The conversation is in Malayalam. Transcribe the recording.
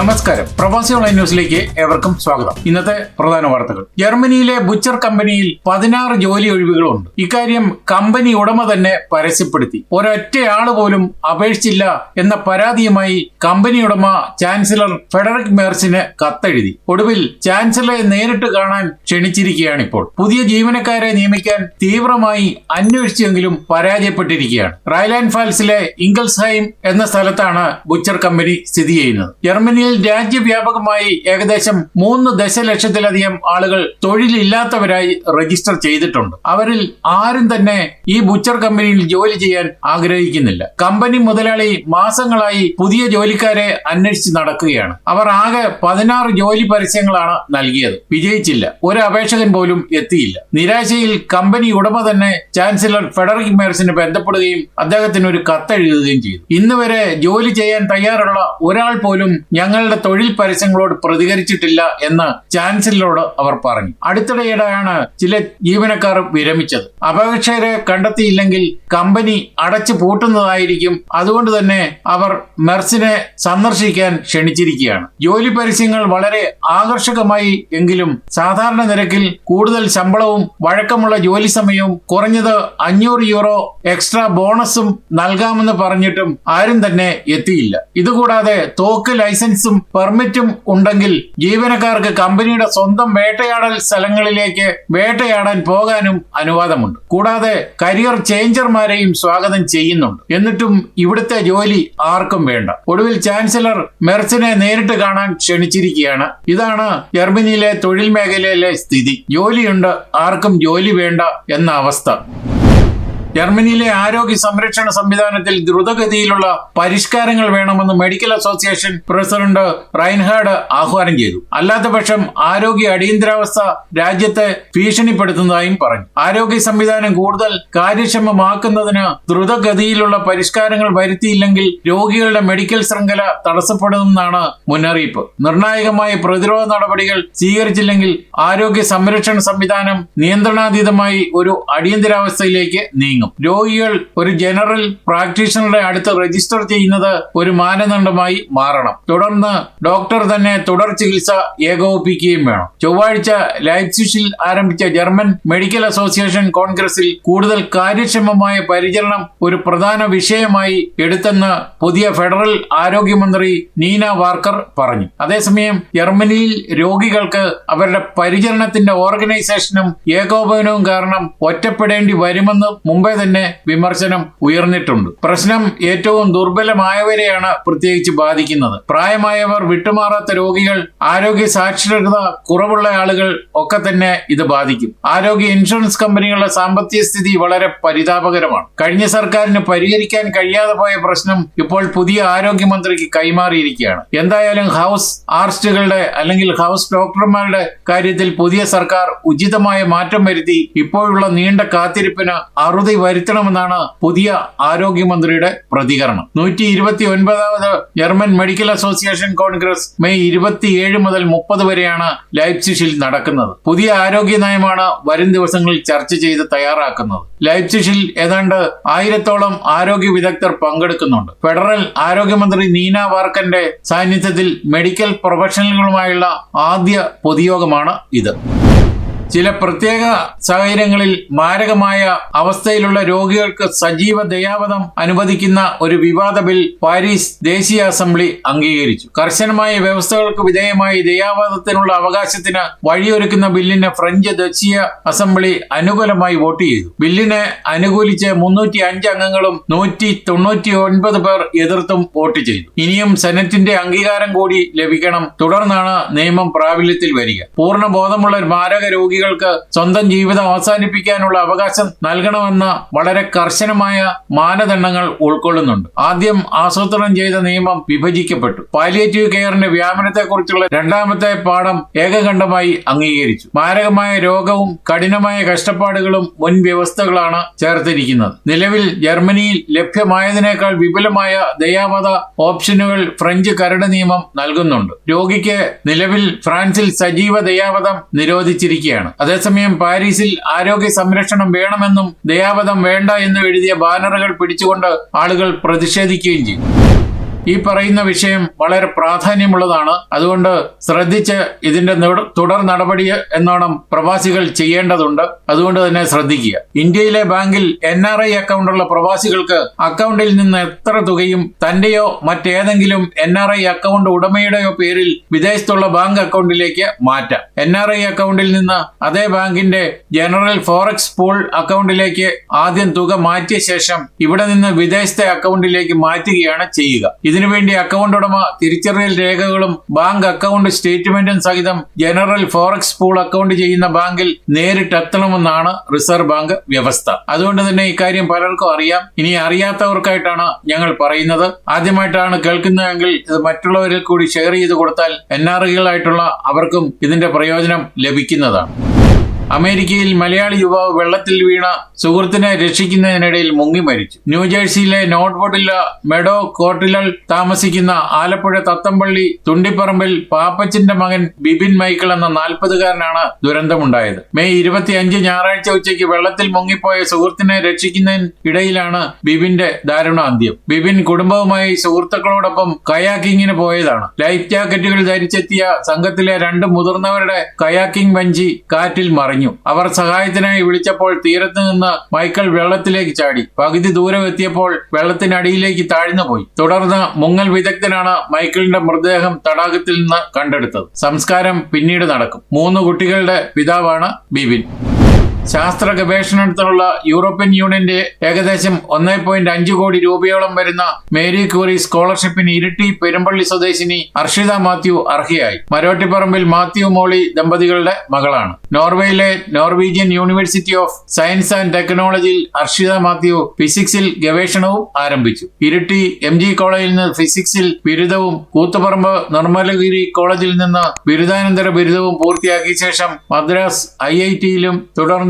നമസ്കാരം. പ്രവാസി ഓൺലൈൻ ന്യൂസിലേക്ക് ഏവർക്കും സ്വാഗതം. ഇന്നത്തെ പ്രധാന വാർത്തകൾ. ജർമ്മനിയിലെ ബുച്ചർ കമ്പനിയിൽ പതിനാറ് ജോലി ഒഴിവുകളുണ്ട്. ഇക്കാര്യം കമ്പനി ഉടമ തന്നെ പരസ്യപ്പെടുത്തി. ഒരൊറ്റയാൾ പോലും അപേക്ഷിച്ചില്ല എന്ന പരാതിയുമായി കമ്പനി ഉടമ ചാൻസലർ ഫെഡറിക് മേർസിന് കത്തെഴുതി. ഒടുവിൽ ചാൻസലറെ നേരിട്ട് കാണാൻ ക്ഷണിച്ചിരിക്കുകയാണ് ഇപ്പോൾ പുതിയ ജീവനക്കാരെ നിയമിക്കാൻ തീവ്രമായി അന്വേഷിച്ചെങ്കിലും പരാജയപ്പെട്ടിരിക്കുകയാണ്. റൈലാൻഡ് ഫാൽസിലെ ഇംഗൽസ്ഹൈം എന്ന സ്ഥലത്താണ് ബുച്ചർ കമ്പനി സ്ഥിതി ചെയ്യുന്നത്. ജർമ്മനിയിൽ രാജ്യവ്യാപകമായി ഏകദേശം മൂന്ന് ദശലക്ഷത്തിലധികം ആളുകൾ തൊഴിലില്ലാത്തവരായി രജിസ്റ്റർ ചെയ്തിട്ടുണ്ട്. അവരിൽ ആരും തന്നെ ഈ ബുച്ചർ കമ്പനിയിൽ ജോലി ചെയ്യാൻ ആഗ്രഹിക്കുന്നില്ല. കമ്പനി മുതലാളി മാസങ്ങളായി പുതിയ ജോലിക്കാരെ അന്വേഷിച്ച് നടക്കുകയാണ്. അവർ ആകെ പതിനാറ് ജോലി പരസ്യങ്ങളാണ് നൽകിയത്. വിജയിച്ചില്ല. ഒരു അപേക്ഷകൻ പോലും എത്തിയില്ല. നിരാശയിൽ കമ്പനി ഉടമ തന്നെ ചാൻസലർ ഫെഡറിക് മേഴ്സിനെ ബന്ധപ്പെടുകയും അദ്ദേഹത്തിന് ഒരു കത്തെഴുതുകയും ചെയ്തു. ഇന്ന് വരെ ജോലി ചെയ്യാൻ തയ്യാറുള്ള ഒരാൾ പോലും ഞങ്ങളുടെ തൊഴിൽ പരസ്യങ്ങളോട് പ്രതികരിച്ചിട്ടില്ല എന്ന് ചാൻസലറോട് അവർ പറഞ്ഞു. അടുത്തിടെയാണ് ചില ജീവനക്കാർ വിരമിച്ചത്. അപേക്ഷകരെ കണ്ടെത്തിയില്ലെങ്കിൽ കമ്പനി അടച്ചു പൂട്ടുന്നതായിരിക്കും. അതുകൊണ്ട് തന്നെ അവർ മെർസിനെ സന്ദർശിക്കാൻ ക്ഷണിച്ചിരിക്കുകയാണ്. ജോലി പരസ്യങ്ങൾ വളരെ ആകർഷകമായി എങ്കിലും സാധാരണ നിരക്കിൽ കൂടുതൽ ശമ്പളവും വഴക്കമുള്ള ജോലി സമയവും കുറഞ്ഞത് അഞ്ഞൂറ് യൂറോ എക്സ്ട്രാ ബോണസും നൽകാമെന്ന് പറഞ്ഞിട്ടും ആരും തന്നെ എത്തിയില്ല. ഇതുകൂടാതെ തോക്ക് ലൈസൻസും പെർമിറ്റും ഉണ്ടെങ്കിൽ ജീവനക്കാർക്ക് കമ്പനിയുടെ സ്വന്തം വേട്ടയാടൽ സ്ഥലങ്ങളിലേക്ക് വേട്ടയാടാൻ പോകാനും അനുവാദമുണ്ട്. കൂടാതെ കരിയർ ചേഞ്ചർമാരെയും സ്വാഗതം ചെയ്യുന്നുണ്ട്. എന്നിട്ടും ഇവിടുത്തെ ജോലി ആർക്കും വേണ്ട. ഒടുവിൽ ചാൻസലർ മെർസിനെ നേരിട്ട് കാണാൻ ക്ഷണിച്ചിരിക്കുകയാണ്. ഇതാണ് ജർമ്മനിയിലെ തൊഴിൽ മേഖലയിലെ സ്ഥിതി. ജോലിയുണ്ട് ആർക്കും ജോലി വേണ്ട എന്ന അവസ്ഥ. ജർമ്മനിയിലെ ആരോഗ്യ സംരക്ഷണ സംവിധാനത്തിൽ ദ്രുതഗതിയിലുള്ള പരിഷ്കാരങ്ങൾ വേണമെന്ന് മെഡിക്കൽ അസോസിയേഷൻ പ്രസിഡന്റ് റൈൻഹാർഡ് ആഹ്വാനം ചെയ്തു. അല്ലാത്തപക്ഷം ആരോഗ്യ അടിയന്തരാവസ്ഥ രാജ്യത്തെ ഭീഷണിപ്പെടുത്തുന്നതായും പറഞ്ഞു. ആരോഗ്യ സംവിധാനം കൂടുതൽ കാര്യക്ഷമമാക്കുന്നതിന് ദ്രുതഗതിയിലുള്ള പരിഷ്കാരങ്ങൾ വരുത്തിയില്ലെങ്കിൽ രോഗികളുടെ മെഡിക്കൽ ശൃംഖല തടസ്സപ്പെടുമെന്നാണ് മുന്നറിയിപ്പ്. നിർണായകമായ പ്രതിരോധ നടപടികൾ സ്വീകരിച്ചില്ലെങ്കിൽ ആരോഗ്യ സംരക്ഷണ സംവിധാനം നിയന്ത്രണാതീതമായി ഒരു അടിയന്തരാവസ്ഥയിലേക്ക് നീങ്ങും. രോഗികൾ ഒരു ജനറൽ പ്രാക്ടീഷണറുടെ അടുത്ത് രജിസ്റ്റർ ചെയ്യുന്നത് ഒരു മാനദണ്ഡമായി മാറണം. തുടർന്ന് ഡോക്ടർ തന്നെ തുടർ ചികിത്സ ഏകോപിപ്പിക്കുകയും വേണം. ചൊവ്വാഴ്ച ലൈപ്സിഷിൽ ആരംഭിച്ച ജർമ്മൻ മെഡിക്കൽ അസോസിയേഷൻ കോൺഗ്രസിൽ കൂടുതൽ കാര്യക്ഷമമായ പരിചരണം ഒരു പ്രധാന വിഷയമായി എടുത്തെന്ന് പുതിയ ഫെഡറൽ ആരോഗ്യമന്ത്രി നീന വാർക്കർ പറഞ്ഞു. അതേസമയം ജർമ്മനിയിൽ രോഗികൾക്ക് അവരുടെ പരിചരണത്തിന്റെ ഓർഗനൈസേഷനും ഏകോപനവും കാരണം ഒറ്റപ്പെടേണ്ടി വരുമെന്ന് മുമ്പേ തന്നെ വിമർശനം ഉയർന്നിട്ടുണ്ട്. പ്രശ്നം ഏറ്റവും ദുർബലമായവരെയാണ് പ്രത്യേകിച്ച് ബാധിക്കുന്നത്. പ്രായമായവർ വിട്ടുമാറാത്ത രോഗികൾ ആരോഗ്യ സാക്ഷരത കുറവുള്ള ആളുകൾ ഒക്കെ തന്നെ ഇത് ബാധിക്കും. ആരോഗ്യ ഇൻഷുറൻസ് കമ്പനികളുടെ സാമ്പത്തിക സ്ഥിതി വളരെ പരിതാപകരമാണ്. കഴിഞ്ഞ സർക്കാരിന് പരിഹരിക്കാൻ കഴിയാതെ പോയ പ്രശ്നം ഇപ്പോൾ പുതിയ ആരോഗ്യമന്ത്രിക്ക് കൈമാറിയിരിക്കുകയാണ്. എന്തായാലും ഹൗസ് ആർസ്റ്റുകളുടെ അല്ലെങ്കിൽ ഹൗസ് ഡോക്ടർമാരുടെ കാര്യത്തിൽ പുതിയ സർക്കാർ ഉചിതമായ മാറ്റം വരുത്തി ഇപ്പോഴുള്ള നീണ്ട കാത്തിരിപ്പിന് അറുതി വരുത്തണമെന്നാണ് പുതിയ ആരോഗ്യമന്ത്രിയുടെ പ്രതികരണം. നൂറ്റി ഇരുപത്തി ഒൻപതാമത് German medical association Congress May ഇരുപത്തിയേഴ് മുതൽ മുപ്പത് വരെയാണ് ലൈപ്സിഷിൽ നടക്കുന്നത്. പുതിയ ആരോഗ്യ നയമാണ് വരും ദിവസങ്ങളിൽ ചർച്ച ചെയ്ത് തയ്യാറാക്കുന്നത്. ലൈപ്സിഷിൽ ഏതാണ്ട് ആയിരത്തോളം ആരോഗ്യ വിദഗ്ധർ പങ്കെടുക്കുന്നുണ്ട്. ഫെഡറൽ ആരോഗ്യമന്ത്രി നീന വാർക്കന്റെ സാന്നിധ്യത്തിൽ മെഡിക്കൽ പ്രൊഫഷണലുകളുമായുള്ള ആദ്യ പൊതുയോഗമാണ് ഇത്. ചില പ്രത്യേക സാഹചര്യങ്ങളിൽ മാരകമായ അവസ്ഥയിലുള്ള രോഗികൾക്ക് സജീവ ദയാവധം അനുവദിക്കുന്ന ഒരു വിവാദ ബിൽ പാരീസ് ദേശീയ അസംബ്ലി അംഗീകരിച്ചു. കർശനമായ വ്യവസ്ഥകൾക്ക് വിധേയമായി ദയാവധത്തിനുള്ള അവകാശത്തിന് വഴിയൊരുക്കുന്ന ബില്ലിന് ഫ്രഞ്ച് ദേശീയ അസംബ്ലി അനുകൂലമായി വോട്ട് ചെയ്തു. ബില്ലിനെ അനുകൂലിച്ച് മുന്നൂറ്റി അഞ്ച് അംഗങ്ങളും നൂറ്റി തൊണ്ണൂറ്റി ഒൻപത് പേർ എതിർത്തും വോട്ട് ചെയ്തു. ഇനിയും സെനറ്റിന്റെ അംഗീകാരം കൂടി ലഭിക്കണം. തുടർന്നാണ് നിയമം പ്രാബല്യത്തിൽ വരിക. പൂർണ ബോധമുള്ള മാരക രോഗികൾക്ക് സ്വന്തം ജീവിതം അവസാനിപ്പിക്കാനുള്ള അവകാശം നൽകണമെന്ന വളരെ കർശനമായ മാനദണ്ഡങ്ങൾ ഉൾക്കൊള്ളുന്നുണ്ട്. ആദ്യം ആസൂത്രണം ചെയ്ത നിയമം വിഭജിക്കപ്പെട്ടു. പാലിയേറ്റീവ് കെയറിന്റെ വ്യാപനത്തെക്കുറിച്ചുള്ള രണ്ടാമത്തെ പാഠം ഏകകണ്ഠമായി അംഗീകരിച്ചു. മാരകമായ രോഗവും കഠിനമായ കഷ്ടപ്പാടുകളും മുൻ വ്യവസ്ഥകളാണ് ചേർത്തിരിക്കുന്നത്. നിലവിൽ ജർമ്മനിയിൽ ലഭ്യമായതിനേക്കാൾ വിപുലമായ ദയാവധ ഓപ്ഷനുകൾ ഫ്രഞ്ച് കരട് നിയമം നൽകുന്നുണ്ട്. രോഗിക്ക് നിലവിൽ ഫ്രാൻസിൽ സജീവ ദയാവധം നിരോധിച്ചിരിക്കുകയാണ്. അതേസമയം പാരീസിൽ ആരോഗ്യ സംരക്ഷണം വേണമെന്നും ദയാവധം വേണ്ട എന്നും എഴുതിയ ബാനറുകൾ പിടിച്ചുകൊണ്ട് ആളുകൾ പ്രതിഷേധിക്കുകയും ചെയ്തു. ഈ പറയുന്ന വിഷയം വളരെ പ്രാധാന്യമുള്ളതാണ്. അതുകൊണ്ട് ശ്രദ്ധിച്ച് ഇതിന്റെ തുടർ നടപടി എന്നോണം പ്രവാസികൾ ചെയ്യേണ്ടതുണ്ട്. അതുകൊണ്ട് തന്നെ ശ്രദ്ധിക്കുക. ഇന്ത്യയിലെ ബാങ്കിൽ എൻ ആർ ഐ അക്കൗണ്ടുള്ള പ്രവാസികൾക്ക് അക്കൗണ്ടിൽ നിന്ന് എത്ര തുകയും തന്റെയോ മറ്റേതെങ്കിലും എൻ ആർ ഐ അക്കൗണ്ട് ഉടമയുടെയോ പേരിൽ വിദേശത്തുള്ള ബാങ്ക് അക്കൗണ്ടിലേക്ക് മാറ്റാം. എൻ ആർ ഐ അക്കൗണ്ടിൽ നിന്ന് അതേ ബാങ്കിന്റെ ജനറൽ ഫോറക്സ് പൂൾ അക്കൗണ്ടിലേക്ക് ആദ്യം തുക മാറ്റിയ ശേഷം ഇവിടെ നിന്ന് വിദേശത്തെ അക്കൗണ്ടിലേക്ക് മാറ്റുകയാണ് ചെയ്യുക. ഇതിനുവേണ്ടി അക്കൗണ്ട് ഉടമ തിരിച്ചറിയൽ രേഖകളും ബാങ്ക് അക്കൗണ്ട് സ്റ്റേറ്റ്മെന്റും സഹിതം ജനറൽ ഫോറക്സ് പൂൾ അക്കൗണ്ട് ചെയ്യുന്ന ബാങ്കിൽ നേരിട്ട് എത്തണമെന്നാണ് റിസർവ് ബാങ്ക് വ്യവസ്ഥ. അതുകൊണ്ട് തന്നെ ഇക്കാര്യം പലർക്കും അറിയാം. ഇനി അറിയാത്തവർക്കായിട്ടാണ് ഞങ്ങൾ പറയുന്നത്. ആദ്യമായിട്ടാണ് കേൾക്കുന്നതെങ്കിൽ ഇത് മറ്റുള്ളവരിൽ കൂടി ഷെയർ ചെയ്ത് കൊടുത്താൽ എൻ ആർ ഐകളായിട്ടുള്ള അവർക്കും ഇതിന്റെ പ്രയോജനം ലഭിക്കുന്നതാണ്. അമേരിക്കയിൽ മലയാളി യുവാവ് വെള്ളത്തിൽ വീണ സുഹൃത്തിനെ രക്ഷിക്കുന്നതിനിടയിൽ മുങ്ങി മരിച്ചു. ന്യൂജേഴ്സിയിലെ നോട്ട്വുഡിലെ മെഡോ കോർട്ടിലൽ താമസിക്കുന്ന ആലപ്പുഴ തത്തമ്പള്ളി തുണ്ടിപ്പറമ്പിൽ പാപ്പച്ചിന്റെ മകൻ ബിബിൻ മൈക്കിൾ എന്ന നാൽപ്പതുകാരനാണ് ദുരന്തമുണ്ടായത്. മെയ് ഇരുപത്തിയഞ്ച് ഞായറാഴ്ച ഉച്ചയ്ക്ക് വെള്ളത്തിൽ മുങ്ങിപ്പോയ സുഹൃത്തിനെ രക്ഷിക്കുന്നതിനിടയിലാണ് ബിബിന്റെ ദാരുണ അന്ത്യം ബിബിൻ കുടുംബവുമായി സുഹൃത്തുക്കളോടൊപ്പം കയാക്കിങ്ങിന് പോയതാണ്. ലൈഫ് ജാക്കറ്റുകൾ ധരിച്ചെത്തിയ സംഘത്തിലെ രണ്ട് മുതിർന്നവരുടെ കയാക്കിംഗ് വഞ്ചി കാറ്റിൽ മറിഞ്ഞു. അവർ സഹായത്തിനായി വിളിച്ചപ്പോൾ തീരത്ത് നിന്ന് മൈക്കൽ വെള്ളത്തിലേക്ക് ചാടി. പകുതി ദൂരം എത്തിയപ്പോൾ വെള്ളത്തിനടിയിലേക്ക് താഴ്ന്നു പോയി. തുടർന്ന് മുങ്ങൽ വിദഗ്ധനാണ് മൈക്കിളിന്റെ മൃതദേഹം തടാകത്തിൽ നിന്ന് കണ്ടെടുത്തത്. സംസ്കാരം പിന്നീട് നടക്കും. മൂന്ന് കുട്ടികളുടെ പിതാവാണ് ബിബിൻ ശാസ്ത്ര ഗവേഷണത്തിനുള്ള യൂറോപ്യൻ യൂണിയന്റെ ഏകദേശം ഒന്നേ പോയിന്റ് അഞ്ച് കോടി രൂപയോളം വരുന്ന മേരി ക്യൂറി സ്കോളർഷിപ്പിന് ഇരിട്ടി പെരുമ്പള്ളി സ്വദേശിനി അർഷിത മാത്യു അർഹയായി. മരോട്ടിപ്പറമ്പിൽ മാത്യു മോളി ദമ്പതികളുടെ മകളാണ്. നോർവേയിലെ Norwegian university of science and ടെക്നോളജിയിൽ അർഷിത മാത്യു ഫിസിക്സിൽ ഗവേഷണവും ആരംഭിച്ചു. ഇരിട്ടി എം ജി കോളേജിൽ നിന്ന് ഫിസിക്സിൽ ബിരുദവും കൂത്തുപറമ്പ് നിർമ്മലഗിരി കോളേജിൽ നിന്ന് ബിരുദാനന്തര ബിരുദവും പൂർത്തിയാക്കിയ ശേഷം മദ്രാസ് ഐ ഐ ടിയിലും തുടർന്ന്